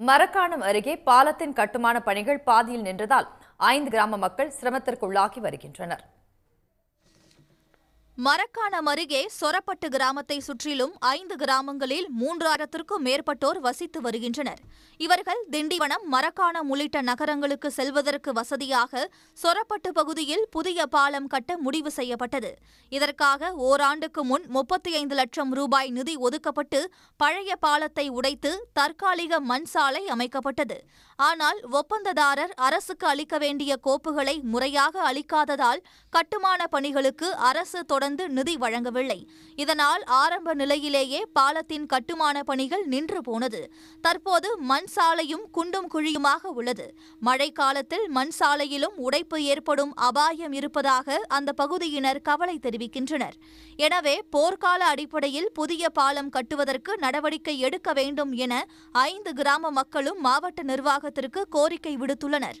மரக்காணம் அருகே பாலத்தின் கட்டுமான பணிகள் பாதியில் நின்றதால் ஐந்து கிராம மக்கள் சிரமத்திற்குள்ளாகி வருகின்றனர். மரக்காணம் அருகே சொரப்பட்டு கிராமத்தை சுற்றிலும் ஐந்து கிராமங்களில் மூன்றாயிரத்திற்கும் மேற்பட்டோர் வசித்து வருகின்றனர். இவர்கள் திண்டிவனம் மரக்காணம் உள்ளிட்ட நகரங்களுக்கு செல்வதற்கு வசதியாக சொரப்பட்டு பகுதியில் புதிய பாலம் கட்ட முடிவு செய்யப்பட்டது. இதற்காக ஓராண்டுக்கு முன் முப்பத்தி ஐந்து லட்சம் ரூபாய் நிதி ஒதுக்கப்பட்டு பழைய பாலத்தை உடைத்து தற்காலிக மண் சாலை அமைக்கப்பட்டது. ஆனால் ஒப்பந்ததாரர் அரசுக்கு அளிக்க வேண்டிய கோப்புகளை முறையாக அளிக்காததால் கட்டுமான பணிகளுக்கு அரசு தொடர்ந்து நிதி வழங்கவில்லை. இதனால் ஆரம்ப நிலையிலேயே பாலத்தின் கட்டுமான பணிகள் நின்று போனது. தற்போது மண் சாலையும் குண்டும் குழியுமாக உள்ளது. மழை காலத்தில் மண் சாலையிலும் உடைப்பு ஏற்படும் அபாயம் இருப்பதாக அந்த பகுதியினர் கவலை தெரிவிக்கின்றனர். எனவே போர்க்கால அடிப்படையில் புதிய பாலம் கட்டுவதற்கு நடவடிக்கை எடுக்க வேண்டும் என ஐந்து கிராம மக்களும் மாவட்ட நிர்வாகத்திற்கு கோரிக்கை விடுத்துள்ளனர்.